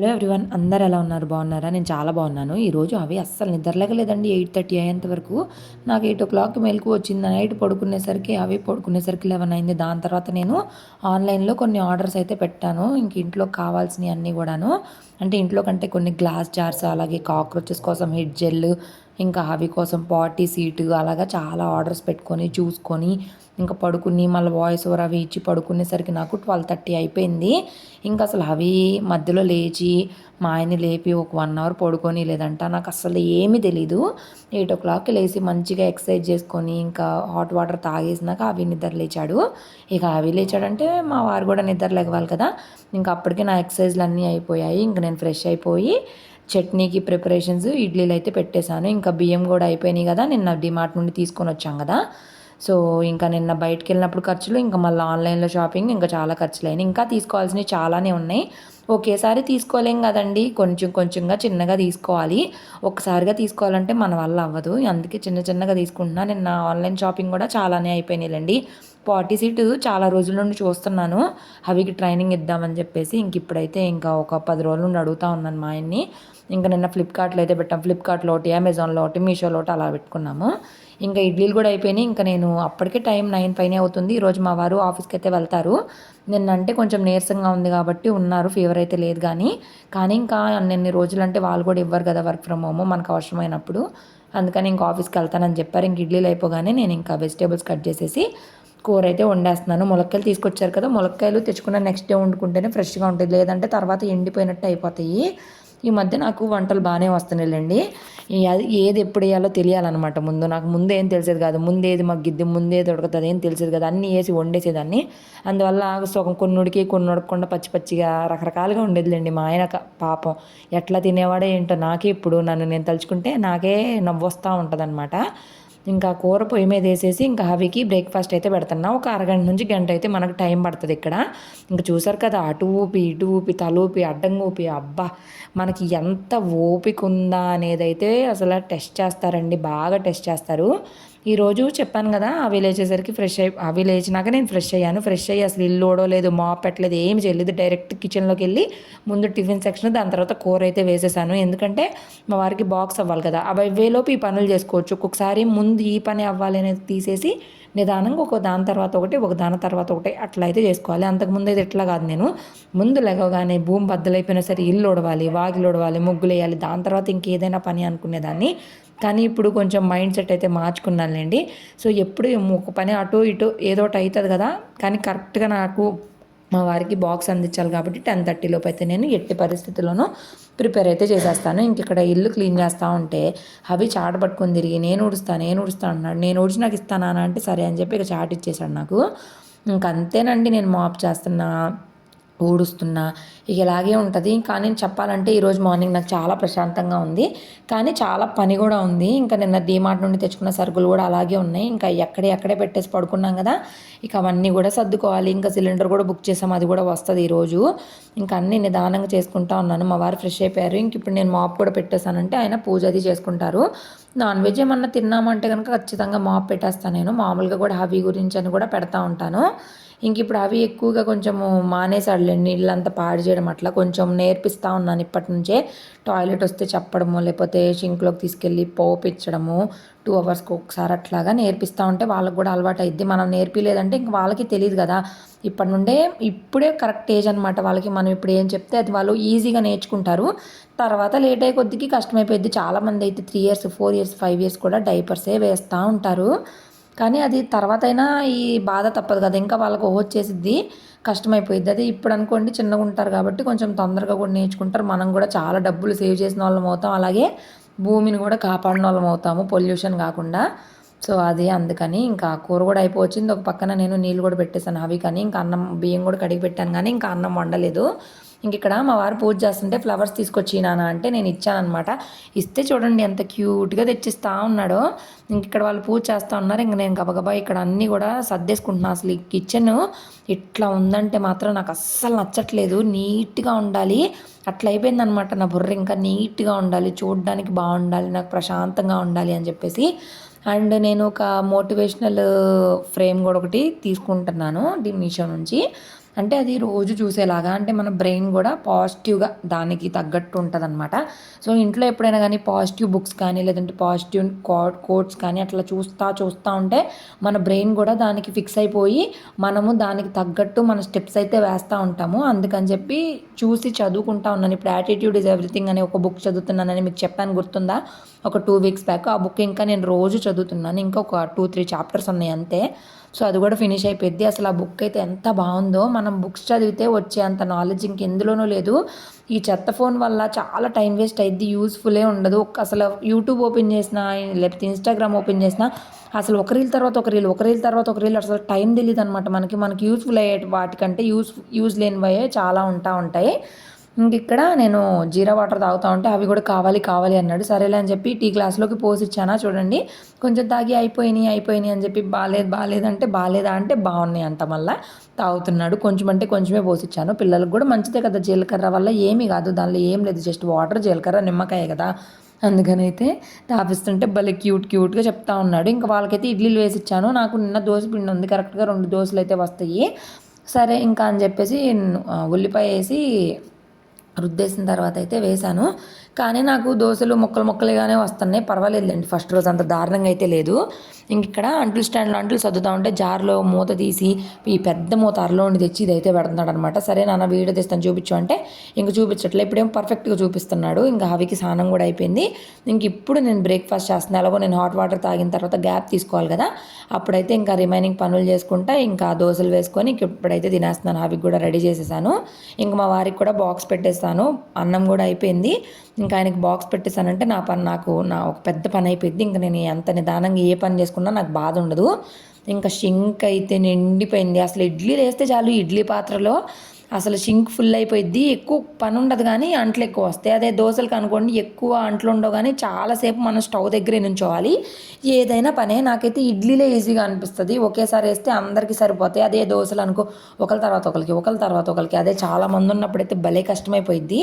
Hello everyone అందరు ఎలా ఉన్నారు? బాగున్నారా? నేను చాలా బాగున్నాను. ఈరోజు అవి అస్సలు నిద్రలేకలేదండి ఎయిట్ థర్టీ అయ్యేంత వరకు. నాకు ఎయిట్ ఓ క్లాక్ మెలకు వచ్చింది. నైట్ పడుకునేసరికి అవి పడుకునేసరికి లెవెన్ అయింది. దాని తర్వాత నేను ఆన్లైన్లో కొన్ని ఆర్డర్స్ అయితే పెట్టాను. ఇంక ఇంట్లో కావాల్సినవి అన్నీ కూడాను. అంటే ఇంట్లో కంటే కొన్ని గ్లాస్ జార్స్ అలాగే కాక్రోచెస్ కోసం హెడ్ జెల్ ఇంకా అవి కోసం పార్టీ సీటు అలాగా చాలా ఆర్డర్స్ పెట్టుకొని చూసుకొని ఇంకా పడుకుని మళ్ళీ వాయిస్ ఓవర్ అవి ఇచ్చి పడుకునేసరికి నాకు ట్వెల్వ్ థర్టీ అయిపోయింది. ఇంకా అసలు అవి మధ్యలో లేచి మా ఆయన్ని లేపి ఒక వన్ అవర్ పడుకొని లేదంట. నాకు అసలు ఏమీ తెలీదు. ఎయిట్ ఓ క్లాక్కి లేచి మంచిగా ఎక్సర్సైజ్ చేసుకొని ఇంకా హాట్ వాటర్ తాగేసినాక అవి నిద్ర లేచాడు. ఇక అవి లేచాడంటే మా వారు కూడా నిద్ర లేవాలి కదా. ఇంకా అప్పటికే నా ఎక్సర్సైజ్లు అన్నీ అయిపోయాయి. ఇంక నేను ఫ్రెష్ అయిపోయి చట్నీకి ప్రిపరేషన్స్ ఇడ్లీలు అయితే పెట్టేశాను. ఇంకా బియ్యం కూడా అయిపోయినాయి కదా నిన్న డిమార్ట్ నుండి తీసుకొని వచ్చాం కదా. సో ఇంకా నిన్న బయటకు వెళ్ళినప్పుడు ఖర్చులు ఇంకా మళ్ళీ ఆన్లైన్లో షాపింగ్ ఇంకా చాలా ఖర్చులు అయినాయి ఇంకా తీసుకోవాల్సినవి చాలానే ఉన్నాయి. ఒకేసారి తీసుకోలేం కదండి. కొంచెం కొంచెంగా చిన్నగా తీసుకోవాలి. ఒకసారిగా తీసుకోవాలంటే మన వల్ల అవ్వదు. అందుకే చిన్న చిన్నగా తీసుకుంటున్నా. నిన్న ఆన్లైన్ షాపింగ్ కూడా చాలానే అయిపోయినాయిలండి. పార్టీ సీటు చాలా రోజుల నుండి చూస్తున్నాను. అవికి ట్రైనింగ్ ఇద్దామని చెప్పేసి ఇంక ఇప్పుడైతే ఇంకా ఒక పది రోజుల నుండి అడుగుతా ఉన్నాను మా ఆయన్ని. ఇంకా నిన్న ఫ్లిప్కార్ట్లో అయితే పెట్టాం. ఫ్లిప్కార్ట్లో ఒకటి అమెజాన్లో ఒకటి మీషోలో ఒకటి అలా పెట్టుకున్నాము. ఇంకా ఇడ్లీలు కూడా అయిపోయినాయి. ఇంకా నేను అప్పటికే టైం నైన్ పైనే అవుతుంది. ఈరోజు మా వారు ఆఫీస్కి అయితే వెళ్తారు. నిన్నంటే కొంచెం నీరసంగా ఉంది కాబట్టి ఉన్నారు. ఫీవర్ అయితే లేదు కానీ. కానీ ఇంకా అన్ని రోజులు అంటే వాళ్ళు కూడా ఇవ్వరు కదా వర్క్ ఫ్రమ్ హోమ్ మనకు అవసరమైనప్పుడు. అందుకని ఇంకా ఆఫీస్కి వెళ్తానని చెప్పారు. ఇంక ఇడ్లీలు అయిపోగానే నేను ఇంకా వెజిటేబుల్స్ కట్ చేసేసి కూర అయితే వండేస్తున్నాను. ములక్కాయలు తీసుకొచ్చారు కదా. ములక్కాయలు తెచ్చుకున్న నెక్స్ట్ డే వండుకుంటేనే ఫ్రెష్గా ఉంటుంది. లేదంటే తర్వాత ఎండిపోయినట్టు అయిపోతాయి. ఈ మధ్య నాకు వంటలు బాగానే వస్తున్నాయిలేండి. అది ఏది ఎప్పుడు వేయాలో తెలియాలన్నమాట ముందు. నాకు ముందు ఏం తెలిసేది కాదు. ముందు ఏది మగ్గిద్ది ముందు ఏది ఉడకతుంది ఏం తెలిసేది కాదు. అన్నీ వేసి వండేసేదాన్ని. అందువల్ల సగం కొన్ని ఉడికి కొన్ని ఉడకకుండా పచ్చి పచ్చిగా రకరకాలుగా ఉండేదిలేండి మా ఆయన పాపం. ఎట్లా తినేవాడో ఏంటో నాకే ఇప్పుడు నన్ను నేను తలుచుకుంటే నాకే నవ్వు వస్తూ ఉంటుంది అనమాట ఇంకా కూర పొయ్యి మీద వేసేసి ఇంకా హవికి బ్రేక్ఫాస్ట్ అయితే పెడుతున్నాం. ఒక అరగంట నుంచి గంట అయితే మనకు టైం పడుతుంది ఇక్కడ. ఇంకా చూసారు కదా అటు ఊపి ఇటు ఊపి తలూపి అడ్డం ఊపి అబ్బా! మనకి ఎంత ఓపిక ఉందా అనేది అయితే అసలు టెస్ట్ చేస్తారండి. బాగా టెస్ట్ చేస్తారు. ఈరోజు చెప్పాను కదా అవి లేచేసరికి ఫ్రెష్ అయి అవి లేచినాక నేను ఫ్రెష్ అయ్యాను. ఫ్రెష్ అయ్యి అసలు ఇల్లు ఓడలేదు మాప్ పెట్టలేదు ఏం చేయలేదు. డైరెక్ట్ కిచెన్లోకి వెళ్ళి ముందు టిఫిన్ సెక్షన్ దాని తర్వాత కూర అయితే వేసేసాను. ఎందుకంటే మా వారికి బాక్స్ అవ్వాలి కదా అవి వేలోపు ఈ పనులు చేసుకోవచ్చు. ఒక్కొక్కసారి ముందు ఈ పని అవ్వాలి అనేది తీసేసి నిదానంగా ఒక దాని తర్వాత ఒకటి ఒక దాని తర్వాత ఒకటి అట్లా అయితే చేసుకోవాలి. అంతకుముందు అయితే ఎట్లా కాదు నేను. ముందు లెగవగానే భూమి బద్దలైపోయినా సరే ఇల్లు ఉడవాలి వాకిలు ఉడవాలి ముగ్గులు వేయాలి. దాని తర్వాత ఇంకేదైనా పని అనుకునేదాన్ని. కానీ ఇప్పుడు కొంచెం మైండ్ సెట్ అయితే మార్చుకున్నానులేండి. సో ఎప్పుడు ఒక పని అటు ఇటు ఏదో ఒకటి అవుతుంది కదా. కానీ కరెక్ట్గా నాకు మా వారికి బాక్స్ అందించాలి కాబట్టి టెన్ థర్టీలోపు అయితే నేను ఎట్టి పరిస్థితుల్లోనూ ప్రిపేర్ అయితే చేసేస్తాను. ఇంక ఇక్కడ ఇల్లు క్లీన్ చేస్తూ ఉంటే అవి చాట పట్టుకొని తిరిగి నేను ఉడుస్తాను నేను ఉడుస్తాను అన్నాడు. నేను ఉడిచి నాకు ఇస్తానా అంటే సరే అని చెప్పి ఇక చాట్ ఇచ్చేసాడు నాకు ఇంకంతేనండి నేను మాప్ చేస్తున్నా. ఊడుస్తున్నా ఇక ఇలాగే ఉంటుంది. ఇంకా నేను చెప్పాలంటే ఈరోజు మార్నింగ్ నాకు చాలా ప్రశాంతంగా ఉంది. కానీ చాలా పని కూడా ఉంది. ఇంకా నిన్న డీమార్ట్ నుండి తెచ్చుకున్న సరుకులు కూడా అలాగే ఉన్నాయి. ఇంకా ఎక్కడే ఎక్కడే పెట్టేసి పడుకున్నాం కదా ఇక అవన్నీ కూడా సర్దుకోవాలి. ఇంకా సిలిండర్ కూడా బుక్ చేసాం. అది కూడా వస్తుంది ఈరోజు ఇంకా అన్ని నిదానంగా చేసుకుంటా ఉన్నాను. మా వారు ఫ్రెష్ అయిపోయారు. ఇంక ఇప్పుడు నేను మాప్ కూడా పెట్టేశానంటే ఆయన పూజ అది చేసుకుంటారు. నాన్ వెజ్ ఏమన్నా తిన్నామంటే కనుక ఖచ్చితంగా మాప్ పెట్టేస్తాను నేను. మామూలుగా కూడా హవీ గురించి అని కూడా పెడతా ఉంటాను. ఇంక ఇప్పుడు అవి ఎక్కువగా కొంచెము మానేసాడులేండి నీళ్ళంతా పాడు చేయడం అట్లా. కొంచెం నేర్పిస్తూ ఉన్నాను ఇప్పటి నుంచే టాయిలెట్ వస్తే చెప్పడము లేకపోతే షింక్లోకి తీసుకెళ్ళి పోపించడము టూ అవర్స్కి ఒకసారి అట్లాగా నేర్పిస్తూ ఉంటే వాళ్ళకి కూడా అలవాటు అయింది మనం నేర్పిలేదంటే ఇంక వాళ్ళకి తెలియదు కదా. ఇప్పటి నుండే ఇప్పుడే కరెక్ట్ ఏజ్ అనమాట వాళ్ళకి. మనం ఇప్పుడు ఏం చెప్తే అది వాళ్ళు ఈజీగా నేర్చుకుంటారు. తర్వాత లేట్ అయ్యే కొద్దికి కష్టమైపోయింది చాలామంది అయితే three years four years five years కూడా డైపర్సే వేస్తూ ఉంటారు. కానీ అది తర్వాత అయినా ఈ బాధ తప్పదు కదా. ఇంకా వాళ్ళకు వచ్చేసిద్ది కష్టమైపోయింది అది ఇప్పుడు అనుకోండి చిన్నగా ఉంటారు కాబట్టి కొంచెం తొందరగా కూడా నేర్చుకుంటారు. మనం కూడా చాలా డబ్బులు సేవ్ చేసిన వాళ్ళం అవుతాం. అలాగే భూమిని కూడా కాపాడిన వాళ్ళం అవుతాము. పొల్యూషన్ కాకుండా. సో అది అందుకని ఇంకా కూర కూడా అయిపోవచ్చింది. ఒక పక్కన నేను నీళ్ళు కూడా పెట్టేశాను. అవి కానీ ఇంకా అన్నం బియ్యం కూడా కడిగి పెట్టాను కానీ ఇంకా అన్నం వండలేదు. ఇంక ఇక్కడ మా వారు పూజ చేస్తుంటే ఫ్లవర్స్ తీసుకొచ్చి నాన్న అంటే నేను ఇచ్చానమాట ఇస్తే చూడండి ఎంత క్యూట్గా తెచ్చిస్తా ఉన్నాడో. ఇంక ఇక్కడ వాళ్ళు పూజ చేస్తూ ఉన్నారు. ఇంక నేను గబగబా ఇక్కడ అన్నీ కూడా సర్దేసుకుంటున్నాను అసలు ఈ కిచెన్ ఇట్లా ఉందంటే మాత్రం నాకు అస్సలు నచ్చట్లేదు. నీట్గా ఉండాలి. అట్లా అయిపోయిందనమాట నా బుర్ర. ఇంకా నీట్గా ఉండాలి. చూడడానికి బాగుండాలి. నాకు ప్రశాంతంగా ఉండాలి అని చెప్పేసి. అండ్ నేను ఒక మోటివేషనల్ ఫ్రేమ్ కూడా ఒకటి తీసుకుంటున్నాను డి మీషో నుంచి. అంటే అది రోజు చూసేలాగా అంటే మన బ్రెయిన్ కూడా పాజిటివ్గా దానికి తగ్గట్టు ఉంటుంది అనమాట సో ఇంట్లో ఎప్పుడైనా కానీ పాజిటివ్ బుక్స్ కానీ లేదంటే పాజిటివ్ కోట్స్ కానీ అట్లా చూస్తూ చూస్తూ ఉంటే మన బ్రెయిన్ కూడా దానికి ఫిక్స్ అయిపోయి మనము దానికి తగ్గట్టు మన స్టెప్స్ అయితే వేస్తూ ఉంటాము. అందుకని చెప్పి చూసి చదువుకుంటా ఉన్నాను. ఇప్పుడు యాటిట్యూడ్ ఇస్ ఎవ్రీథింగ్ అని ఒక బుక్ చదువుతున్నానని మీకు చెప్పాను గుర్తుందా? ఒక టూ వీక్స్ బ్యాక్ ఆ బుక్ ఇంకా నేను రోజు చదువుతున్నాను. ఇంకా ఒక టూ త్రీ చాప్టర్స్ ఉన్నాయి అంతే. సో అది కూడా ఫినిష్ అయిపోయింది అసలు ఆ బుక్ అయితే ఎంత బాగుందో. మనం బుక్స్ చదివితే వచ్చే అంత నాలెడ్జ్ ఇంకెందులోనూ లేదు. ఈ చెత్త ఫోన్ వల్ల చాలా టైం వేస్ట్ అయింది యూస్ఫులే ఉండదు. అసలు యూట్యూబ్ ఓపెన్ చేసినా లేకపోతే ఇన్స్టాగ్రామ్ ఓపెన్ చేసినా అసలు ఒక రీల్ తర్వాత ఒక రీల్ ఒక రీల్ తర్వాత ఒక రీల్ అసలు టైం తెలియదు అనమాట మనకి. మనకి యూస్ఫుల్ అయ్యే వాటికంటే యూస్ యూజ్ లేనివే చాలా ఉంటా ఉంటాయి. ఇంక ఇక్కడ నేను జీరా వాటర్ తాగుతూ ఉంటే అవి కూడా కావాలి కావాలి అన్నాడు. సరేలే అని చెప్పి టీ గ్లాస్లోకి పోసిచ్చానా చూడండి. కొంచెం తాగి అయిపోయినాయి అయిపోయినాయి అని చెప్పి బాగాలేదు బాగాలేదంటే బాగాలేదా అంటే బాగున్నాయి అంట మళ్ళీ తాగుతున్నాడు. కొంచెం అంటే కొంచెమే పోసిచ్చాను పిల్లలకు కూడా మంచిదే కదా జీలకర్ర వల్ల. ఏమీ కాదు దానిలో ఏం లేదు. జస్ట్ వాటర్ జీలకర్ర నిమ్మకాయ కదా. అందుకని అయితే తాపిస్తుంటే భలే క్యూట్ క్యూట్గా చెప్తా ఉన్నాడు. ఇంకా వాళ్ళకైతే ఇడ్లీలు వేసి ఇచ్చాను. నాకు నిన్న దోశ పిండి ఉంది. కరెక్ట్గా రెండు దోశలు అయితే వస్తాయి. సరే ఇంకా అని చెప్పేసి ఉల్లిపాయ వేసి రుద్దేసిన తర్వాత అయితే వేశాను. కానీ నాకు దోశలు ముక్కలు ముక్కలుగానే వస్తున్నాయి. పర్వాలేదులేండి. ఫస్ట్ రోజు అంత దారుణంగా అయితే లేదు. ఇంక ఇక్కడ అంటులు స్టాండ్లో అంటులు సర్దుతా ఉంటే జార్లో మూత తీసి ఈ పెద్ద మూత అరలో ఉండి తెచ్చి ఇదైతే పెడుతున్నాడు అనమాట సరే నాన్న వీడియో తెస్తాను చూపించు అంటే ఇంక చూపించట్లే. ఇప్పుడేం పర్ఫెక్ట్గా చూపిస్తున్నాడు. ఇంకా హవికి స్నానం కూడా అయిపోయింది. ఇంక ఇప్పుడు నేను బ్రేక్ఫాస్ట్ చేస్తున్నా. ఎలాగో నేను హాట్ వాటర్ తాగిన తర్వాత గ్యాప్ తీసుకోవాలి కదా. అప్పుడైతే ఇంకా రిమైనింగ్ పనులు చేసుకుంటా ఇంకా దోశలు వేసుకొని ఇంక ఇప్పుడైతే తినేస్తున్నాను. హవికి కూడా రెడీ చేసేసాను. ఇంక మా వారికి కూడా బాక్స్ పెట్టేస్తాను. అన్నం కూడా అయిపోయింది. ఇంకా ఆయనకి బాక్స్ పెట్టేశానంటే నా పని నాకు నా ఒక పెద్ద పని అయిపోయింది. ఇంకా నేను ఎంత నిదానంగా ఏ పని చేసుకున్నా నాకు బాధ ఉండదు. ఇంకా షింక్ అయితే నిండిపోయింది. అసలు ఇడ్లీ వేస్తే చాలు. ఇడ్లీ పాత్రలో అసలు షింక్ ఫుల్ అయిపోయిద్ది. ఎక్కువ పని ఉండదు కానీ అంట్లు ఎక్కువ వస్తాయి. అదే దోశలకు అనుకోండి ఎక్కువ అంట్లు ఉండవు కానీ చాలాసేపు మనం స్టవ్ దగ్గరే నుంచోవాలి. ఏదైనా పనే. నాకైతే ఇడ్లీలే ఈజీగా అనిపిస్తుంది. ఒకేసారి వేస్తే అందరికీ సరిపోతాయి. అదే దోశలు అనుకో ఒకరి తర్వాత ఒకరికి ఒకరి తర్వాత ఒకరికి అదే చాలా మంది ఉన్నప్పుడైతే భలే కష్టమైపోయిద్ది.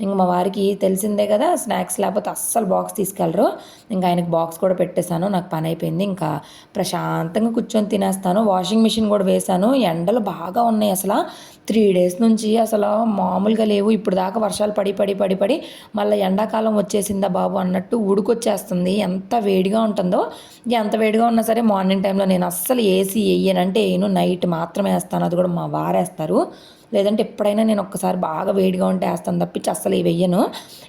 ఇంక మా వారికి తెలిసిందే కదా స్నాక్స్ లేకపోతే అస్సలు బాక్స్ తీసుకెళ్ళరు. ఇంకా ఆయనకి బాక్స్ కూడా పెట్టేశాను. నాకు పని అయిపోయింది. ఇంకా ప్రశాంతంగా కూర్చొని తినేస్తాను. వాషింగ్ మిషన్ కూడా వేశాను. ఎండలు బాగా ఉన్నాయి అసలు. త్రీ డేస్ నుంచి అసలు మామూలుగా లేవు. ఇప్పుడు దాకా వర్షాలు పడి పడి పడి పడి మళ్ళీ ఎండాకాలం వచ్చేసిందా బాబు అన్నట్టు ఉడుకొచ్చేస్తుంది. ఎంత వేడిగా ఉంటుందో ఎంత వేడిగా ఉన్నా సరే మార్నింగ్ టైంలో నేను అస్సలు ఏసీ వేయనంటే వేయను నైట్ మాత్రమే వేస్తాను. అది కూడా మా వారేస్తారు లేదంటే ఎప్పుడైనా నేను ఒక్కసారి బాగా వేడిగా ఉంటే వేస్తాను తప్పించి అస్సలు వెయ్యను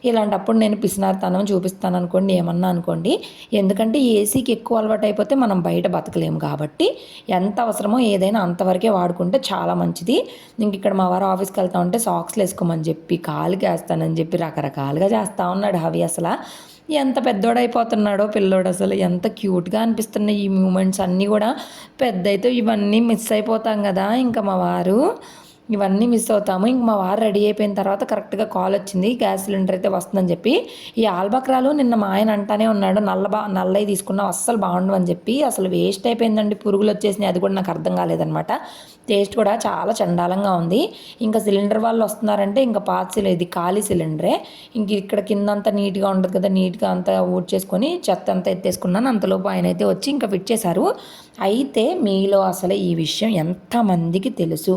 ఇలాంటప్పుడు నేను పిసినార్తనం చూపిస్తాను అనుకోండి ఏమన్నా అనుకోండి. ఎందుకంటే ఏసీకి ఎక్కువ అలవాటు అయిపోతే మనం బయట బతకలేము కాబట్టి ఎంత అవసరమో ఏదైనా అంతవరకే వాడుకుంటే చాలా మంచిది. ఇంక ఇక్కడ మా వారు ఆఫీస్కి వెళ్తా ఉంటే సాక్స్లు వేసుకోమని చెప్పి కాలుకి వేస్తానని చెప్పి రకరకాలుగా చేస్తూ ఉన్నాడు అవి అసలు. ఎంత పెద్దోడైపోతున్నాడో పిల్లోడు అసలు ఎంత క్యూట్గా అనిపిస్తున్నాయి ఈ మూమెంట్స్ అన్నీ కూడా. పెద్ద అయితే ఇవన్నీ మిస్ అయిపోతాం కదా. ఇంకా మా వారు ఇవన్నీ మిస్ అవుతాము. ఇంక మా వారు రెడీ అయిపోయిన తర్వాత కరెక్ట్గా కాల్ వచ్చింది. గ్యాస్ సిలిండర్ అయితే వస్తుందని చెప్పి ఈ ఆల్బక్రాలు నిన్న మా ఆయన అంటానే ఉన్నాడు నల్ల బా నల్లవి తీసుకున్నావు అస్సలు బాగుండు అని చెప్పి అసలు వేస్ట్ అయిపోయిందండి పురుగులు వచ్చేసినాయి అది కూడా నాకు అర్థం కాలేదనమాట టేస్ట్ కూడా చాలా చండాలంగా ఉంది. ఇంకా సిలిండర్ వాళ్ళు వస్తున్నారంటే ఇంకా పాత సిలిండర్ ఇది ఖాళీ సిలిండరే ఇంక ఇక్కడ కింద అంతా నీట్గా ఉండదు కదా నీట్గా అంతా ఊడ్ చేసుకొని చెత్త అంతా ఎత్తేసుకున్నాను అంతలోపు ఆయన అయితే వచ్చి ఇంకా ఫిట్ చేశారు. అయితే మీలో అసలు ఈ విషయం ఎంతమందికి తెలుసు?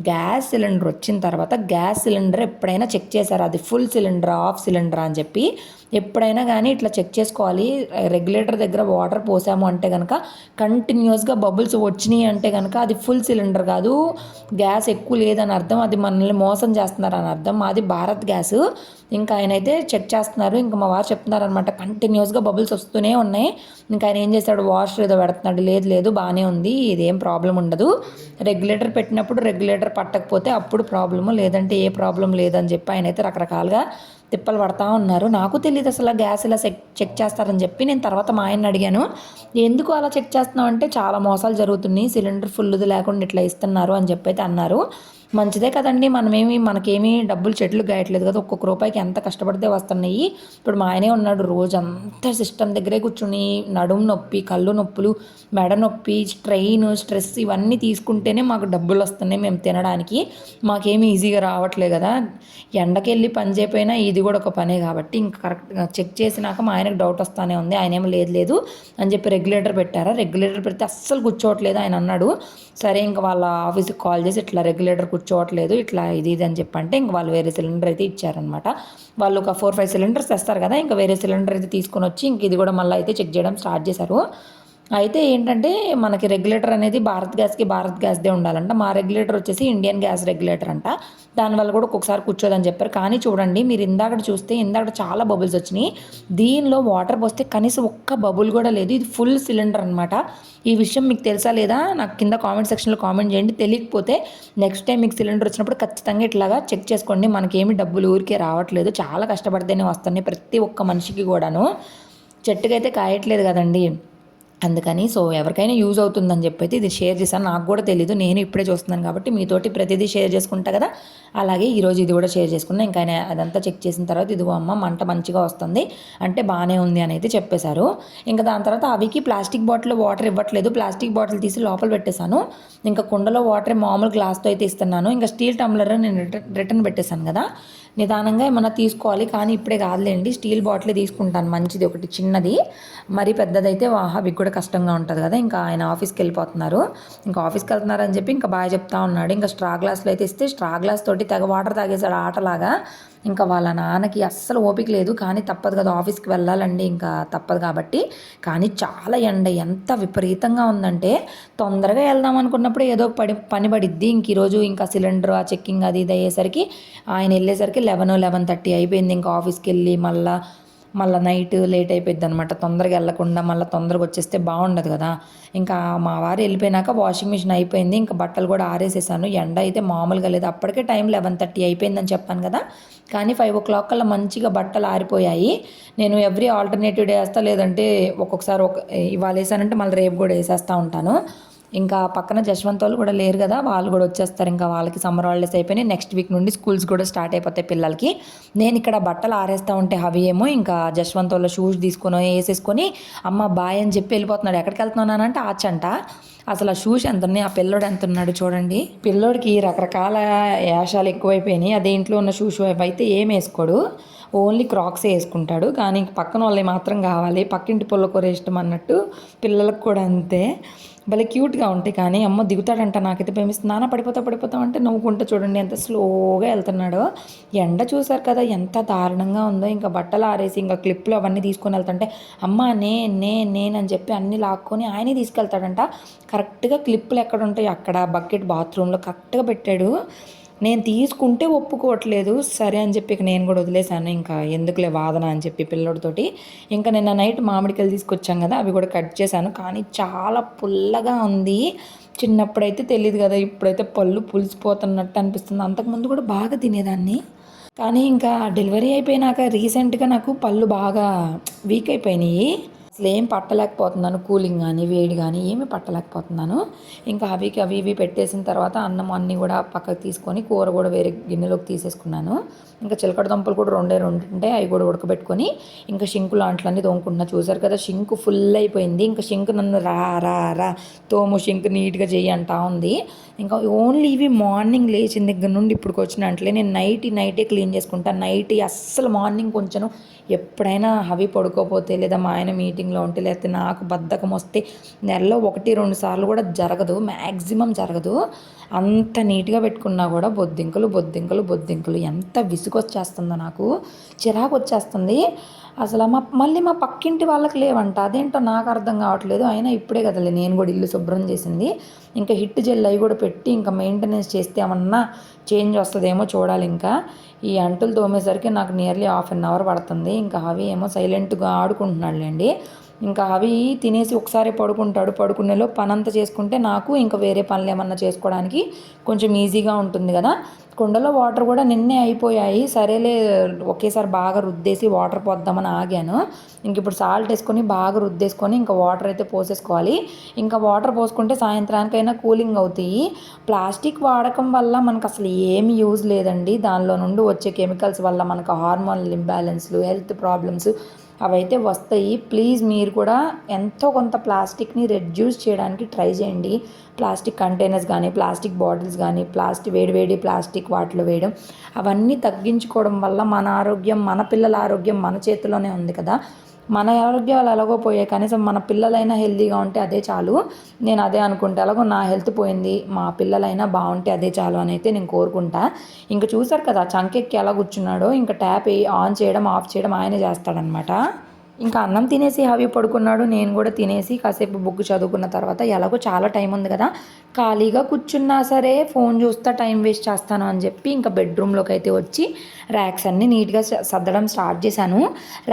గ్యాస్ సిలిండర్ వచ్చిన తర్వాత గ్యాస్ సిలిండర్ ఎప్పుడైనా చెక్ చేశారు? అది ఫుల్ సిలిండర్ ఆఫ్ సిలిండర్ అని చెప్పి ఎప్పుడైనా కానీ ఇట్లా చెక్ చేసుకోవాలి. రెగ్యులేటర్ దగ్గర వాటర్ పోసాము అంటే కనుక కంటిన్యూస్గా బబుల్స్ వచ్చినాయి అంటే కనుక అది ఫుల్ సిలిండర్ కాదు. గ్యాస్ ఎక్కువ లేదని అర్థం అది మనల్ని మోసం చేస్తున్నారు అని అర్థం. అది భారత్ గ్యాస్. ఇంకా ఆయన అయితే చెక్ చేస్తున్నారు. ఇంకా మా వారు చెప్తున్నారు అనమాట కంటిన్యూస్గా బబుల్స్ వస్తూనే ఉన్నాయి. ఇంకా ఆయన ఏం చేస్తాడు వాషర్ ఏదో పెడుతున్నాడు. లేదు లేదు బాగానే ఉంది. ఇదేం ప్రాబ్లం ఉండదు. రెగ్యులేటర్ పెట్టినప్పుడు రెగ్యులేటర్ పట్టకపోతే అప్పుడు ప్రాబ్లము లేదంటే ఏ ప్రాబ్లం లేదని చెప్పి ఆయన అయితే రకరకాలుగా తిప్పలు పడతా ఉన్నారు. నాకు తెలియదు అసలు గ్యాస్ ఇలా చెక్ చెక్ చేస్తారని చెప్పి నేను తర్వాత మా ఆయన అడిగాను. ఎందుకు అలా చెక్ చేస్తున్నావు? అంటే చాలా మోసాలు జరుగుతున్నాయి. సిలిండర్ ఫుల్ది లేకుండా ఇట్లా ఇస్తున్నారు అని చెప్పి అయితే అన్నారు. మంచిదే కదండి. మనమేమి మనకేమీ డబ్బులు చెట్లు గాయట్లేదు కదా. ఒక్కొక్క రూపాయికి ఎంత కష్టపడితే వస్తున్నాయి. ఇప్పుడు మా ఆయనే ఉన్నాడు రోజు అంతా సిస్టమ్ దగ్గరే కూర్చుని నడుము నొప్పి కళ్ళు నొప్పులు మెడ నొప్పి స్ట్రెయిన్ స్ట్రెస్ ఇవన్నీ తీసుకుంటేనే మాకు డబ్బులు వస్తున్నాయి మేము తినడానికి. మాకేమి ఈజీగా రావట్లేదు కదా. ఎండకెళ్ళి పని చేయకపోయినా ఇది కూడా ఒక పనే కాబట్టి ఇంకా కరెక్ట్గా చెక్ చేసినాక మా ఆయనకు డౌట్ వస్తానే ఉంది. ఆయన ఏమో లేదు లేదు అని చెప్పి రెగ్యులేటర్ పెట్టారా? రెగ్యులేటర్ పెడితే అస్సలు కూర్చోవట్లేదు ఆయన అన్నాడు. సరే ఇంకా వాళ్ళ ఆఫీస్కి కాల్ చేసి ఇట్లా రెగ్యులేటర్ కూర్చోవట్లేదు ఇట్లా ఇది ఇది అని చెప్పంటే ఇంక వాళ్ళు వేరే సిలిండర్ అయితే ఇచ్చారనమాట. వాళ్ళు ఒక ఫోర్ ఫైవ్ సిలిండర్స్ తెస్తారు కదా ఇంకా వేరే సిలిండర్ అయితే తీసుకొని వచ్చి ఇంక ఇది కూడా మళ్ళీ అయితే చెక్ చేయడం స్టార్ట్ చేశారు. అయితే ఏంటంటే మనకి రెగ్యులేటర్ అనేది భారత్ గ్యాస్కి భారత్ గ్యాస్దే ఉండాలంట. మా రెగ్యులేటర్ వచ్చేసి ఇండియన్ గ్యాస్ రెగ్యులేటర్ అంట. దానివల్ల కూడా ఒక్కొక్కసారి కూర్చోదని చెప్పారు. కానీ చూడండి మీరు ఇందాక చూస్తే ఇందాక చాలా బబుల్స్ వచ్చినాయి. దీనిలో వాటర్ పోస్తే కనీసం ఒక్క బబుల్ కూడా లేదు. ఇది ఫుల్ సిలిండర్ అనమాట ఈ విషయం మీకు తెలుసా లేదా? నాకు కింద కామెంట్ సెక్షన్లో కామెంట్ చేయండి. తెలియకపోతే నెక్స్ట్ టైం మీకు సిలిండర్ వచ్చినప్పుడు ఖచ్చితంగా ఇట్లాగా చెక్ చేసుకోండి. మనకేమి డబ్బులు ఊరికే రావట్లేదు. చాలా కష్టపడితేనే వస్తున్నాయి ప్రతి ఒక్క మనిషికి కూడాను. చెట్టుకైతే కాయట్లేదు కదండి. అందుకని సో ఎవరికైనా యూజ్ అవుతుందని చెప్పి ఇది షేర్ చేశాను. నాకు కూడా తెలీదు. నేను ఇప్పుడే చూస్తున్నాను కాబట్టి మీతోటి ప్రతిదీ షేర్ చేసుకుంటా కదా. అలాగే ఈరోజు ఇది కూడా షేర్ చేసుకున్నా ఇంకా ఆయన అదంతా చెక్ చేసిన తర్వాత ఇదిగో అమ్మ మంట మంచిగా వస్తుంది. అంటే బాగానే ఉంది అని అయితే చెప్పేశారు. ఇంకా దాని తర్వాత అవికి ప్లాస్టిక్ బాటిల్ వాటర్ ఇవ్వట్లేదు. ప్లాస్టిక్ బాటిల్ తీసి లోపల పెట్టేశాను. ఇంకా కుండలో వాటర్ మామూలు గ్లాస్తో అయితే ఇస్తున్నాను. ఇంకా స్టీల్ టంబ్లర్ నేను రిటర్న్ రిటర్న్ పెట్టేశాను కదా. నిదానంగా ఏమన్నా తీసుకోవాలి కానీ ఇప్పుడే కాదులేండి. స్టీల్ బాటిల్ తీసుకుంటాను. మంచిది ఒకటి చిన్నది. మరి పెద్దదైతే అవి కూడా కష్టంగా ఉంటుంది కదా. ఇంకా ఆయన ఆఫీస్కి వెళ్ళిపోతున్నారు. ఇంకా ఆఫీస్కి వెళ్తున్నారని చెప్పి ఇంకా బాగా చెప్తా ఉన్నాడు. ఇంకా స్ట్రా గ్లాస్లో అయితే ఇస్తే స్ట్రా గ్లాస్ తోటి తెగ వాటర్ తాగేసాడు ఆటలాగా. ఇంకా వాళ్ళ నాన్నకి అస్సలు ఓపిక లేదు. కానీ తప్పదు కదా ఆఫీస్కి వెళ్ళాలండి. ఇంకా తప్పదు కాబట్టి. కానీ చాలా ఎండ ఎంత విపరీతంగా ఉందంటే తొందరగా వెళ్దాం అనుకున్నప్పుడు ఏదో పడి పని పడిద్ది. ఇంక ఈరోజు ఇంకా సిలిండర్ ఆ చెక్కింగ్ అది ఇది అయ్యేసరికి ఆయన వెళ్ళేసరికి లెవెన్ లెవెన్ థర్టీ అయిపోయింది. ఇంకా ఆఫీస్కి వెళ్ళి మళ్ళీ మళ్ళీ నైట్ లేట్ అయిపోయింది అనమాట తొందరగా వెళ్ళకుండా మళ్ళీ తొందరగా వచ్చేస్తే బాగుండదు కదా. ఇంకా మా వారు వెళ్ళిపోయినాక వాషింగ్ మిషన్ అయిపోయింది. ఇంకా బట్టలు కూడా ఆరేసేసాను. ఎండ అయితే మామూలుగా లేదు. అప్పటికే టైం లెవెన్ థర్టీ అయిపోయిందని చెప్పాను కదా. కానీ ఫైవ్ ఓ క్లాక్ కల్లా మంచిగా బట్టలు ఆరిపోయాయి. నేను ఎవ్రీ ఆల్టర్నేటివ్ డే వేస్తా లేదంటే ఒక్కొక్కసారి ఒక ఇవాళ వేసానంటే మళ్ళీ రేపు కూడా వేసేస్తూ ఉంటాను. ఇంకా పక్కన జశ్వంత్ వాళ్ళు కూడా లేరు కదా వాళ్ళు కూడా వచ్చేస్తారు. ఇంకా వాళ్ళకి సమ్మర్ హాలిడేస్ అయిపోయినాయి. నెక్స్ట్ వీక్ నుండి స్కూల్స్ కూడా స్టార్ట్ అయిపోతాయి పిల్లలకి. నేను ఇక్కడ బట్టలు ఆరేస్తూ ఉంటే అవి ఏమో ఇంకా జశ్వంత్ వాళ్ళ షూస్ తీసుకొని వేసేసుకొని అమ్మ బాయ్ అని చెప్పి వెళ్ళిపోతున్నాడు. ఎక్కడికి వెళ్తున్నానంటే ఆచంట అసలు ఆ షూస్ ఎంత ఉన్నాయి ఆ పిల్లోడు ఎంత ఉన్నాడు చూడండి. పిల్లోడికి రకరకాల యాషాలు ఎక్కువైపోయినాయి. అదే ఇంట్లో ఉన్న షూస్ అయితే ఏం వేసుకోడు. ఓన్లీ క్రాక్సే వేసుకుంటాడు. కానీ పక్కన వాళ్ళే మాత్రం కావాలి. పక్కింటి పుల్లకూర ఇష్టం అన్నట్టు పిల్లలకు కూడా అంతే. భలే క్యూట్గా ఉంటాయి కానీ అమ్మ దిగుతాడంట నాకైతే ప్రేమిస్తుంది నాన్న పడిపోతా పడిపోతా అంటే నవ్వుకుంటూ చూడండి ఎంత స్లోగా వెళ్తున్నాడో. ఎండ చూశారు కదా ఎంత దారుణంగా ఉందో. ఇంకా బట్టలు ఆరేసి ఇంకా క్లిప్లు అవన్నీ తీసుకొని వెళ్తుంటే అమ్మ నే నే నేనని చెప్పి అన్నీ లాక్కొని ఆయనే తీసుకెళ్తాడంట. కరెక్ట్గా క్లిప్పులు ఎక్కడ ఉంటాయి అక్కడ బకెట్ బాత్రూంలో కరెక్ట్గా పెట్టాడు. నేను తీసుకుంటే ఒప్పుకోవట్లేదు. సరే అని చెప్పి నేను కూడా వదిలేశాను. ఇంకా ఎందుకులే వాదన అని చెప్పి పిల్లోడితోటి. ఇంకా నిన్న నైట్ మామిడికాయలు తీసుకొచ్చాం కదా అవి కూడా కట్ చేశాను. కానీ చాలా పుల్లగా ఉంది. చిన్నప్పుడైతే తెలియదు కదా ఇప్పుడైతే పళ్ళు పులిసిపోతున్నట్టు అనిపిస్తుంది. అంతకుముందు కూడా బాగా తినేదాన్ని. కానీ ఇంకా డెలివరీ అయిపోయినాక రీసెంట్గా నాకు పళ్ళు బాగా వీక్ అయిపోయినాయి. అసలు ఏం పట్టలేకపోతున్నాను కూలింగ్ కానీ వేడి కానీ ఏమి పట్టలేకపోతున్నాను. ఇంకా అవికి అవి ఇవి పెట్టేసిన తర్వాత అన్నం అన్నీ కూడా పక్కకు తీసుకొని కూర కూడా వేరే గిన్నెలోకి తీసేసుకున్నాను. ఇంకా చిలకడ దుంపలు కూడా రెండే రెండు ఉంటే అవి కూడా ఉడకబెట్టుకొని ఇంకా షింకు లాంట్లన్నీ తోముకుంటున్నా. చూసారు కదా షింకు ఫుల్ అయిపోయింది. ఇంకా షింకు నన్ను రా రా రా తోము షింక్ నీట్గా చెయ్యి అంటా ఉంది. ఇంకా ఓన్లీ ఇవి మార్నింగ్ లేచిన దగ్గర నుండి ఇప్పటికి వచ్చినట్లే నేను నైట్ నైటే క్లీన్ చేసుకుంటాను నైట్ అస్సలు మార్నింగ్ కొంచెం ఎప్పుడైనా అవి పడుకోపోతే లేదా మా ఆయన మీటింగ్లో ఉంటే లేకపోతే నాకు బద్ధకం వస్తే నెలలో ఒకటి రెండు సార్లు కూడా జరగదు మ్యాక్సిమం జరగదు. అంత నీట్గా పెట్టుకున్నా కూడా బొద్దింకలు బొద్దింకలు బొద్దింకలు. ఎంత విసుగొచ్చేస్తుందో నాకు. చిరాకు వచ్చేస్తుంది అసలు మా మళ్ళీ మా పక్కింటి వాళ్ళకి లేవంట. అదేంటో నాకు అర్థం కావట్లేదు. అయినా ఇప్పుడే కదలే. నేను కూడా ఇల్లు శుభ్రం చేసింది. ఇంకా హిట్ జెల్ అవి కూడా పెట్టి ఇంకా మెయింటెనెన్స్ చేస్తే ఏమన్నా చేంజ్ వస్తుందేమో చూడాలి ఇంకా. ఈ అంటులు తోమేసరికి నాకు నియర్లీ హాఫ్ అన్ అవర్ పడుతుంది. ఇంకా అవి ఏమో సైలెంట్గా ఆడుకుంటున్నాడులేండి. ఇంకా అవి తినేసి ఒకసారి పడుకుంటాడు. పడుకునేలో పనంతా చేసుకుంటే నాకు ఇంకా వేరే పనులు ఏమన్నా చేసుకోవడానికి కొంచెం ఈజీగా ఉంటుంది కదా. కుండలో వాటర్ కూడా నిన్నే అయిపోయాయి. సరేలే ఒకేసారి బాగా రుద్దేసి వాటర్ పోద్దామని ఆగాను. ఇంక ఇప్పుడు సాల్ట్ వేసుకొని బాగా రుద్దేసుకొని ఇంకా వాటర్ అయితే పోసేసుకోవాలి. ఇంకా వాటర్ పోసుకుంటే సాయంత్రానికైనా కూలింగ్ అవుతాయి. ప్లాస్టిక్ వాడకం వల్ల మనకు అసలు ఏమి యూజ్ లేదండి. దానిలో నుండి వచ్చే కెమికల్స్ వల్ల మనకు హార్మోనల్ ఇంబ్యాలెన్స్లు హెల్త్ ప్రాబ్లమ్స్ అవైతే వస్తాయి. ప్లీజ్ మీరు కూడా ఎంతో కొంత ప్లాస్టిక్ని రెడ్యూస్ చేయడానికి ట్రై చేయండి. ప్లాస్టిక్ కంటైనర్స్ కానీ ప్లాస్టిక్ బాటిల్స్ కానీ ప్లాస్టిక్ వేడివేడి ప్లాస్టిక్ వాటిలో వేయడం అవన్నీ తగ్గించుకోవడం వల్ల మన ఆరోగ్యం మన పిల్లల ఆరోగ్యం మన చేతిలోనే ఉంది కదా. మన ఆరోగ్యాలు ఎలాగో పోయాయి. కనీసం మన పిల్లలైనా హెల్తీగా ఉంటే అదే చాలు. నేను అదే అనుకుంటా. ఎలాగో నా హెల్త్ పోయింది. మా పిల్లలైనా బాగుంటే అదే చాలు అని అయితే నేను కోరుకుంటా. ఇంకా చూసారు కదా చంకెక్కి ఎలా కూర్చున్నాడో. ఇంకా ట్యాప్ ఆన్ చేయడం ఆఫ్ చేయడం ఆయనే చేస్తాడనమాట ఇంకా అన్నం తినేసి హవి పడుకున్నాడు నేను కూడా తినేసి కాసేపు బుక్ చదువుకున్న తర్వాత ఎలాగో చాలా టైం ఉంది కదా ఖాళీగా కూర్చున్నా సరే ఫోన్ చూస్తా టైం వేస్ట్ చేస్తాను అని చెప్పి ఇంకా బెడ్రూమ్లోకి అయితే వచ్చి ర్యాక్స్ అన్నీ నీట్గా సర్దడం స్టార్ట్ చేశాను.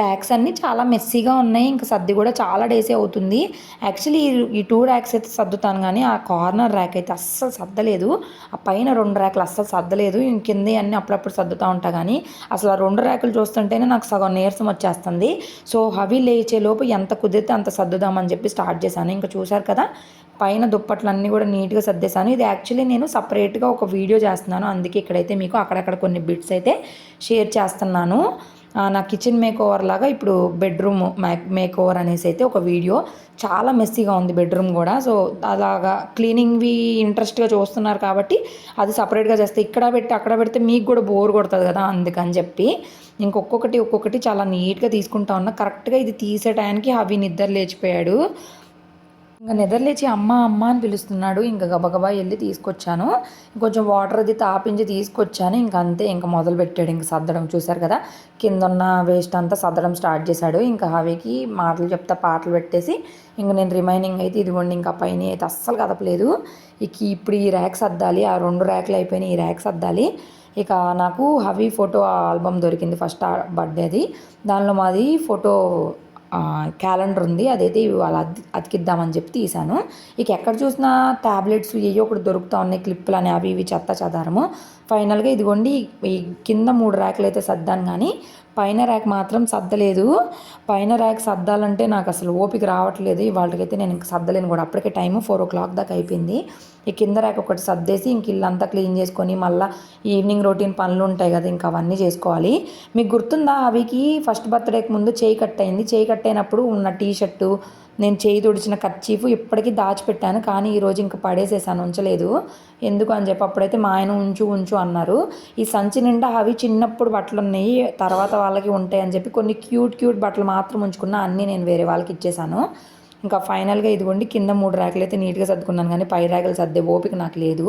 ర్యాక్స్ అన్నీ చాలా మెస్సీగా ఉన్నాయి ఇంకా సర్ది కూడా చాలా డేసే అవుతుంది. యాక్చువల్లీ ఈ టూ ర్యాక్స్ అయితే సర్దుతాను కానీ ఆ కార్నర్ ర్యాక్ అయితే అస్సలు సర్దలేదు. ఆ పైన రెండు ర్యాక్లు అస్సలు సర్దలేదు కింద అన్నీ అప్పుడప్పుడు సర్దుతూ ఉంటా కానీ అసలు ఆ రెండు ర్యాకులు చూస్తుంటేనే నాకు సగం నీరసం వచ్చేస్తుంది. సో హవి లేచే లోపు ఎంత కుదిరితే అంత సర్దుదామని చెప్పి స్టార్ట్ చేశాను. ఇంకా చూశారు కదా పైన దుప్పట్లన్నీ కూడా నీట్గా సర్దేశాను. ఇది యాక్చువల్లీ నేను సపరేట్గా ఒక వీడియో చేస్తున్నాను. అందుకే ఇక్కడైతే మీకు అక్కడక్కడ కొన్ని బిట్స్ అయితే షేర్ చేస్తున్నాను. నా కిచెన్ మేక్ ఓవర్ లాగా ఇప్పుడు బెడ్రూమ్ మేక్ మేక్ ఓవర్ అనేసి అయితే ఒక వీడియో చాలా మెస్సీగా ఉంది బెడ్రూమ్ కూడా. సో అలాగా క్లీనింగ్వి ఇంట్రెస్ట్గా చూస్తున్నారు కాబట్టి అది సపరేట్గా చేస్తే ఇక్కడ పెట్టి అక్కడ పెడితే మీకు కూడా బోర్ కొడుతుంది కదా అందుకని చెప్పి ఇంకొక్కొక్కటి ఒక్కొక్కటి చాలా నీట్గా తీసుకుంటా ఉన్నా. కరెక్ట్గా ఇది తీసే టైంకి అవి నిద్ర లేచిపోయాడు. ఇంకా నిద్రలేచి అమ్మ అమ్మ అని పిలుస్తున్నాడు. ఇంకా గబగబా వెళ్ళి తీసుకొచ్చాను. కొంచెం వాటర్ అది తాపించి తీసుకొచ్చాను. ఇంకా అంతే ఇంకా మొదలు పెట్టాడు. ఇంకా సర్దడం చూశారు కదా. కింద ఉన్న వేస్ట్ అంతా సర్దడం స్టార్ట్ చేశాడు. ఇంకా హవికి మాటలు చెప్తా పాటలు పెట్టేసి ఇంకా నేను రిమైనింగ్ అయితే ఇదిగోండి ఇంకా పైన అయితే అస్సలు కదపలేదు. ఇక ఇప్పుడు ఈ ర్యాక్ సర్దాలి. ఆ రెండు ర్యాక్లు అయిపోయినాయి ఈ ర్యాక్ సర్దాలి. ఇక నాకు హవి ఫోటో ఆల్బమ్ దొరికింది ఫస్ట్ బర్త్డేది. దానిలో మాది ఫోటో క్యాలెండర్ ఉంది. అదైతే ఇవాళ అతికిద్దామని చెప్పి తీశాను. ఇక ఎక్కడ చూసినా ట్యాబ్లెట్స్ ఏ ఒకటి దొరుకుతా ఉన్నాయి. క్లిప్పులు అని అవి ఇవి చెత్త చదారము. ఫైనల్గా ఇదిగోండి ఈ కింద మూడు ర్యాకులు అయితే సర్దాను కానీ పైన ర్యాక్ మాత్రం సర్దలేదు. పైన ర్యాక్ సర్దాలంటే నాకు అసలు ఓపిక రావట్లేదు. ఇవాళకైతే నేను ఇంక సర్దలేను కూడా. అప్పటికే టైము ఫోర్ ఓ క్లాక్ దాకా అయిపోయింది. ఈ కింద ర్యాక్ ఒకటి సర్దేసి ఇంక ఇల్లంతా క్లీన్ చేసుకొని మళ్ళీ ఈవినింగ్ రొటీన్ పనులు ఉంటాయి కదా ఇంకా అవన్నీ చేసుకోవాలి. మీకు గుర్తుందా అవికి ఫస్ట్ బర్త్డేకి ముందు చేయి కట్ అయింది. చేయి కట్ అయినప్పుడు ఉన్న టీ షర్టు నేను చేయి తుడిచిన కర్చీఫ్ ఇప్పటికీ దాచిపెట్టాను కానీ ఈరోజు ఇంకా పడేసేసాను ఉంచలేదు. ఎందుకు అని చెప్పి అప్పుడైతే మా ఆయన ఉంచు ఉంచు అన్నారు. ఈ సంచి నిండా అవి చిన్నప్పుడు బట్టలు ఉన్నాయి తర్వాత వాళ్ళకి ఉంటాయి అని చెప్పి కొన్ని క్యూట్ క్యూట్ బట్టలు మాత్రం ఉంచుకున్నా అన్నీ నేను వేరే వాళ్ళకి ఇచ్చేసాను. ఇంకా ఫైనల్గా ఇదిగోండి కింద మూడు ర్యాకులు అయితే నీట్గా సర్దుకున్నాను కానీ పై ర్యాకులు సర్దే ఓపిక నాకు లేదు.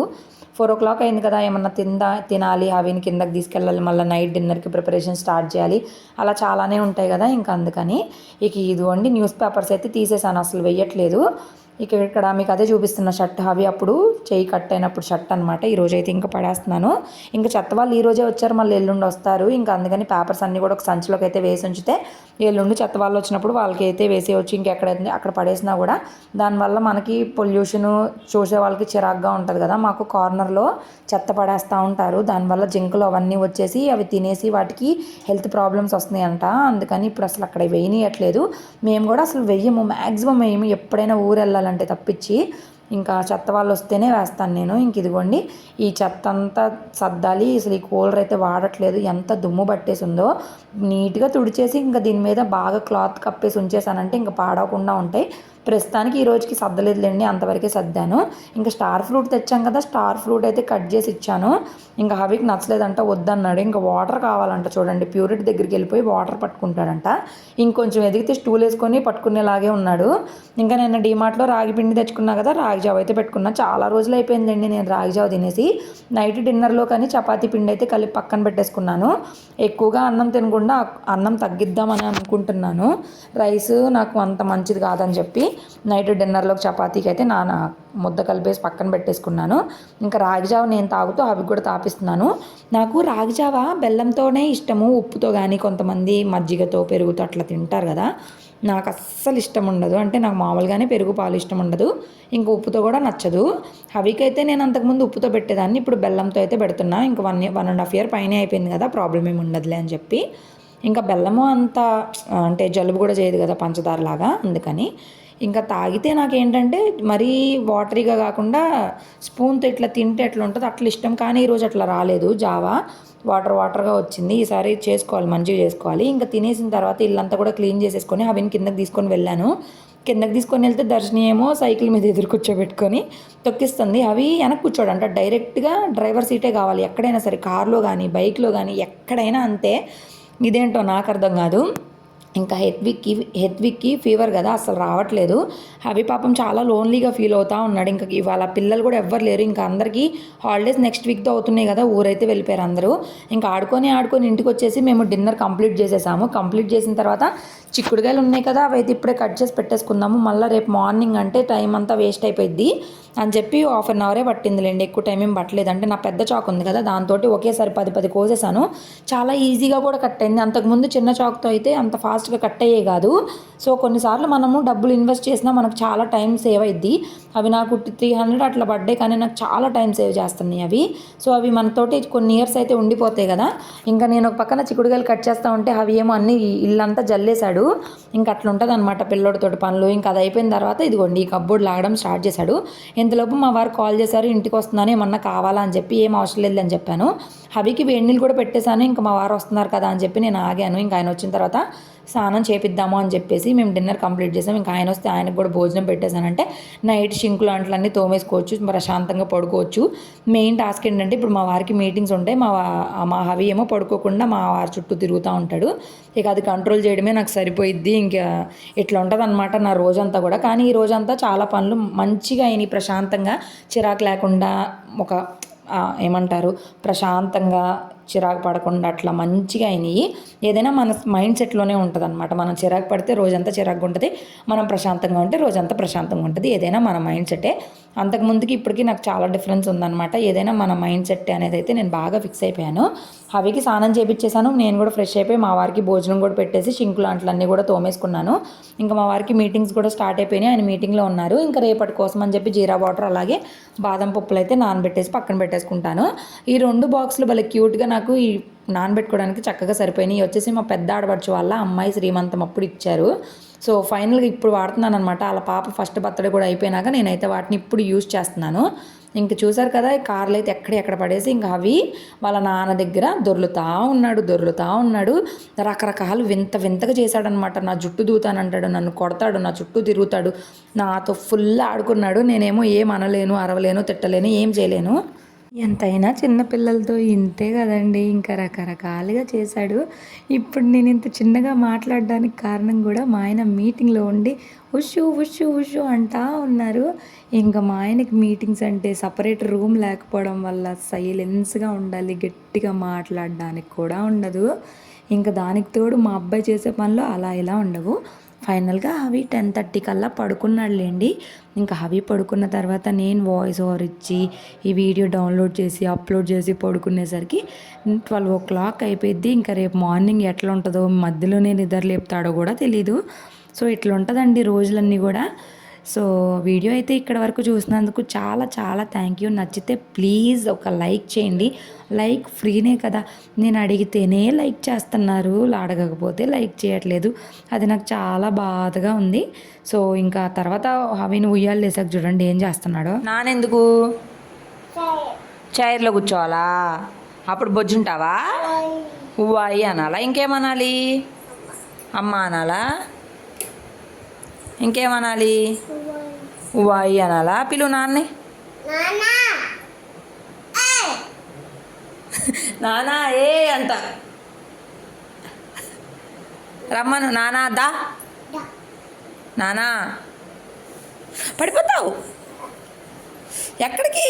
ఫోర్ ఓ క్లాక్ అయింది కదా ఏమన్నా తిందా తినాలి అవిని కిందకి తీసుకెళ్ళాలి మళ్ళీ నైట్ డిన్నర్కి ప్రిపరేషన్ స్టార్ట్ చేయాలి అలా చాలానే ఉంటాయి కదా ఇంకా అందుకని ఇక ఇదిగోండి న్యూస్ పేపర్స్ అయితే తీసేసాను అసలు వెయ్యట్లేదు. ఇక ఇక్కడ మీకు అదే చూపిస్తున్న షర్ట్ అవి అప్పుడు చేయి కట్ అయినప్పుడు షర్ట్ అనమాట ఈరోజు అయితే ఇంకా పడేస్తున్నాను. ఇంకా చెత్త వాళ్ళు ఈరోజే వచ్చారు మళ్ళీ ఎల్లుండి వస్తారు. ఇంకా అందుకని పేపర్స్ అన్నీ కూడా ఒక సంచిలోకి అయితే వేసి ఉంచితే ఎల్లుండి చెత్త వాళ్ళు వచ్చినప్పుడు వాళ్ళకి అయితే వేసి వచ్చి ఇంకెక్కడ అక్కడ పడేసినా కూడా. దానివల్ల మనకి పొల్యూషన్ చూసే వాళ్ళకి చిరాగ్గా ఉంటుంది కదా. మాకు కార్నర్లో చెత్త పడేస్తూ ఉంటారు. దానివల్ల జింకలు అవన్నీ వచ్చేసి అవి తినేసి వాటికి హెల్త్ ప్రాబ్లమ్స్ వస్తున్నాయి అంట అందుకని ఇప్పుడు అసలు అక్కడ వేయనియట్లేదు. మేము కూడా అసలు వెయ్యము మ్యాక్సిమం వేయము. ఎప్పుడైనా ఊరు వెళ్ళాలంటే తప్పించి ఇంకా చెత్త వాళ్ళు వస్తేనే వేస్తాను నేను. ఇంక ఇదిగోండి ఈ చెత్త అంతా సర్దాలి. అసలు ఈ కూలర్ అయితే వాడట్లేదు. ఎంత దుమ్ము పట్టేసి ఉందో నీట్గా తుడిచేసి ఇంకా దీని మీద బాగా క్లాత్ కప్పేసి ఉంచేసానంటే ఇంకా పాడవకుండా ఉంటాయి. ప్రస్తుతానికి ఈ రోజుకి సర్దలేదులేండి అంతవరకే సర్దాను. ఇంకా స్టార్ ఫ్రూట్ తెచ్చాం కదా స్టార్ ఫ్రూట్ అయితే కట్ చేసి ఇచ్చాను. ఇంకా హవికి నచ్చలేదంట వద్దన్నాడు. ఇంకా వాటర్ కావాలంట చూడండి. ప్యూరిటీ దగ్గరికి వెళ్ళిపోయి వాటర్ పట్టుకుంటాడంట. ఇంకొంచెం ఎదిగితే స్టూల్ వేసుకొని పట్టుకునేలాగే ఉన్నాడు. ఇంకా నేను డిమార్ట్లో రాగి పిండి తెచ్చుకున్నా కదా రాగి జావ అయితే పెట్టుకున్నా. చాలా రోజులు అయిపోయిందండి నేను రాగి జావ తినేసి. నైట్ డిన్నర్లో కానీ చపాతీ పిండి అయితే కలిపి పక్కన పెట్టేసుకున్నాను. ఎక్కువగా అన్నం తినకుండా అన్నం తగ్గిద్దామని అనుకుంటున్నాను. రైస్ నాకు అంత మంచిది కాదని చెప్పి నైట్ డిన్నర్లోకి చపాతీకి అయితే నా ముద్ద కలిపేసి పక్కన పెట్టేసుకున్నాను. ఇంకా రాగిజావ నేను తాగుతూ అవి కూడా తాపిస్తున్నాను. నాకు రాగిజావ బెల్లంతోనే ఇష్టము ఉప్పుతో కానీ కొంతమంది మజ్జిగతో పెరుగుతో అట్లా తింటారు కదా. నాకు అస్సలు ఇష్టం ఉండదు. అంటే నాకు మామూలుగానే పెరుగు పాలు ఇష్టం ఉండదు. ఇంక ఉప్పుతో కూడా నచ్చదు. అవికైతే నేను అంతకుముందు ఉప్పుతో పెట్టేదాన్ని. ఇప్పుడు బెల్లంతో అయితే పెడుతున్నా. ఇంకా one one and half year పైన అయిపోయింది కదా ప్రాబ్లం ఏమి ఉండదులే అని చెప్పి. ఇంకా బెల్లము అంత అంటే జలుబు కూడా చేయదు కదా పంచదార లాగా అందుకని. ఇంకా తాగితే నాకేంటంటే మరీ వాటరీగా కాకుండా స్పూన్తో ఇట్లా తింటే ఎట్లా ఉంటుంది అట్లా ఇష్టం. కానీ ఈరోజు అట్లా రాలేదు జావా. వాటర్ వాటర్గా వచ్చింది. ఈసారి చేసుకోవాలి మంచిగా చేసుకోవాలి. ఇంకా తినేసిన తర్వాత ఇల్లంతా కూడా క్లీన్ చేసేసుకొని అవిని కిందకి తీసుకొని వెళ్ళాను. కిందకి తీసుకొని వెళ్తే దర్శని ఏమో సైకిల్ మీద ఎదురు కూర్చోబెట్టుకొని తొక్కిస్తుంది. అవి వెనక్కి కూర్చోడంట. డైరెక్ట్గా డ్రైవర్ సీటే కావాలి. ఎక్కడైనా సరే కార్లో కానీ బైక్లో కానీ ఎక్కడైనా అంతే. ఇదేంటో నాకు అర్థం కాదు. ఇంకా హెత్విక్కి హెత్విక్కి ఫీవర్ కదా అసలు రావట్లేదు. అవి పాపం చాలా లోన్లీగా ఫీల్ అవుతా ఉన్నాడు. ఇంకా ఇవాళ పిల్లలు కూడా ఎవ్వరు లేరు. ఇంకా అందరికీ హాలిడేస్ నెక్స్ట్ వీక్తో అవుతున్నాయి కదా ఊరైతే వెళ్ళిపోయారు అందరూ. ఇంకా ఆడుకొని ఆడుకొని ఇంటికి వచ్చేసి మేము డిన్నర్ కంప్లీట్ చేసేసాము. కంప్లీట్ చేసిన తర్వాత చిక్కుడుగాయలు ఉన్నాయి కదా అవి అయితే ఇప్పుడే కట్ చేసి పెట్టేసుకుందాము. మళ్ళీ రేపు మార్నింగ్ అంటే టైం అంతా వేస్ట్ అయిపోయింది అని చెప్పి హాఫ్ అన్ అవరే పట్టిందిలేండి. ఎక్కువ టైం ఏం పట్టలేదు. అంటే నా పెద్ద చాక్ ఉంది కదా దాంతో ఒకేసారి పది పది కోసేసాను. చాలా ఈజీగా కూడా కట్ అయింది. అంతకుముందు చిన్న చాక్తో అయితే అంత ఫాస్ట్గా కట్ అయ్యే కాదు. సో కొన్నిసార్లు మనము డబ్బులు ఇన్వెస్ట్ చేసినా మనకు చాలా టైం సేవ్ అయింది అవి నాకు త్రీ హండ్రెడ్ అట్లా పడ్డాయి. కానీ నాకు చాలా టైం సేవ్ చేస్తున్నాయి అవి. సో అవి మనతోటి కొన్ని ఇయర్స్ అయితే ఉండిపోతాయి కదా. ఇంకా నేను ఒక పక్కన చిక్కుడుకాయలు కట్ చేస్తా ఉంటే అవి ఏమో అన్ని ఇల్లంతా జల్లేశాడు. ఇంకా అట్లా ఉంటుంది అనమాట పిల్లోడితోటి పనులు. ఇంకా అది అయిపోయిన తర్వాత ఇదిగోండి ఈ కబ్బోర్డ్ లాగడం స్టార్ట్ చేశాడు. ఇంతలోపు మా వారు కాల్ చేశారు ఇంటికి వస్తున్నాను ఏమన్నా కావాలా? అని చెప్పి ఏం అవసరం లేదని చెప్పాను. హవికి వేడి నీళ్ళు కూడా పెట్టేశాను ఇంకా మా వారు వస్తున్నారు కదా అని చెప్పి నేను ఆగాను. ఇంకా ఆయన వచ్చిన తర్వాత స్నానం చేపిద్దాము అని చెప్పేసి మేము డిన్నర్ కంప్లీట్ చేసాం ఇంకా ఆయన వస్తే ఆయనకు కూడా భోజనం పెట్టేశానంటే నైట్ షింకులు అంట్లన్నీ తోమేసుకోవచ్చు ప్రశాంతంగా పడుకోవచ్చు. మెయిన్ టాస్క్ ఏంటంటే ఇప్పుడు మా వారికి మీటింగ్స్ ఉంటాయి. మా మా హవి ఏమో పడుకోకుండా మా వారి చుట్టూ తిరుగుతూ ఉంటాడు. ఇక అది కంట్రోల్ చేయడమే నాకు సరిపోయిద్ది. ఇంకా ఇట్లా ఉంటుంది అనమాట నా రోజంతా కూడా. కానీ ఈ రోజంతా చాలా పనులు మంచిగా అయినాయి. ప్రశాంతంగా చిరాకు లేకుండా ఒక ఏమంటారు ప్రశాంతంగా చిరాకు పడకుండా అట్లా మంచిగా అయినాయి. ఏదైనా మన మైండ్ సెట్లోనే ఉంటుంది అనమాట మనం చిరాకు పడితే రోజంతా చిరాకుగా ఉంటుంది మనం ప్రశాంతంగా ఉంటే రోజంతా ప్రశాంతంగా ఉంటుంది. ఏదైనా మన మైండ్ సెట్టే అంతకుముందుకి ఇప్పటికి నాకు చాలా డిఫరెన్స్ ఉందన్నమాట. ఏదైనా మన మైండ్ సెట్ అనేది అయితే నేను బాగా ఫిక్స్ అయిపోయాను. అవికి స్నానం చేపించేశాను నేను కూడా ఫ్రెష్ అయిపోయి మా వారికి భోజనం కూడా పెట్టేసి షింకులు అంట్లన్నీ కూడా తోమేసుకున్నాను. ఇంకా మా వారికి మీటింగ్స్ కూడా స్టార్ట్ అయిపోయినాయి. ఆయన మీటింగ్లో ఉన్నారు. ఇంకా రేపటి కోసం అని చెప్పి జీరా వాటర్ అలాగే బాదం పప్పులు అయితే నానబెట్టేసి పక్కన పెట్టేసుకుంటాను. ఈ రెండు బాక్సులు భలే క్యూట్గా నాకు ఈ నానబెట్టుకోవడానికి చక్కగా సరిపోయినాయి. వచ్చేసి మా పెద్ద ఆడపడుచు వాళ్ళ అమ్మాయి శ్రీమంతం అప్పుడు ఇచ్చారు. సో ఫైనల్గా ఇప్పుడు వాడుతున్నాను అనమాట వాళ్ళ పాప ఫస్ట్ బర్త్డే కూడా అయిపోయినాక నేనైతే వాటిని ఇప్పుడు యూజ్ చేస్తున్నాను. ఇంక చూసారు కదా కార్లు అయితే ఎక్కడ ఎక్కడ పడేసి ఇంకా అవి వాళ్ళ నాన్న దగ్గర దొర్లుతా ఉన్నాడు దొర్లుతా ఉన్నాడు. రకరకాలు వింత వింతగా చేశాడనమాట నా జుట్టు దూతానంటాడు నన్ను కొడతాడు నా చుట్టూ తిరుగుతాడు. నాతో ఫుల్ ఆడుకున్నాడు. నేనేమో ఏం అనలేను అరవలేను తిట్టలేను ఏం చేయలేను. ఎంతైనా చిన్నపిల్లలతో ఇంతే కదండి ఇంకా రకరకాలుగా చేశాడు. ఇప్పుడు నేను ఇంత చిన్నగా మాట్లాడడానికి కారణం కూడా మా ఆయన మీటింగ్లో ఉండి ఉషు ఉషు ఉషు అంటా ఉన్నారు. ఇంకా మా ఆయనకి మీటింగ్స్ అంటే సపరేట్ రూమ్ లేకపోవడం వల్ల సైలెన్స్గా ఉండాలి గట్టిగా మాట్లాడడానికి కూడా ఉండదు. ఇంకా దానికి తోడు మా అబ్బాయి చేసే పనులు అలా ఇలా ఉండవు. ఫైనల్గా హవి టెన్ థర్టీ కల్లా పడుకున్నాడులేండి. ఇంకా అవి పడుకున్న తర్వాత నేను వాయిస్ ఓవర్ ఇచ్చి ఈ వీడియో డౌన్లోడ్ చేసి అప్లోడ్ చేసి పడుకునేసరికి ట్వెల్వ్ ఓ క్లాక్ అయిపోయింది ఇంకా రేపు మార్నింగ్ ఎట్లా ఉంటుందో మధ్యలోనే నిద్ర లేపుతాడో కూడా తెలీదు. సో ఇట్లా ఉంటుందండి రోజులన్నీ కూడా. సో వీడియో అయితే ఇక్కడ వరకు చూసినందుకు చాలా చాలా థ్యాంక్ యూ నచ్చితే ప్లీజ్ ఒక లైక్ చేయండి. లైక్ ఫ్రీనే కదా. నేను అడిగితేనే లైక్ చేస్తున్నారు. అడగకపోతే లైక్ చేయట్లేదు. అది నాకు చాలా బాధగా ఉంది. సో ఇంకా తర్వాత అవిని ఉయ్యాలు లేసాక చూడండి ఏం చేస్తున్నాడో. నానెందుకు? చైర్లో కూర్చోవాలా? అప్పుడు బొజ్జుంటావా? ఉవ్వాయి అనాలా? ఇంకేమనాలి అమ్మ అనాలా? ఇంకేమనాలి? ఉవ్వాయి అనాలా? పిలు నాన్నే. నానా. ఏ. అంట. రమ్మను నానా దా. నానా. పడిపోతావు. ఎక్కడికి?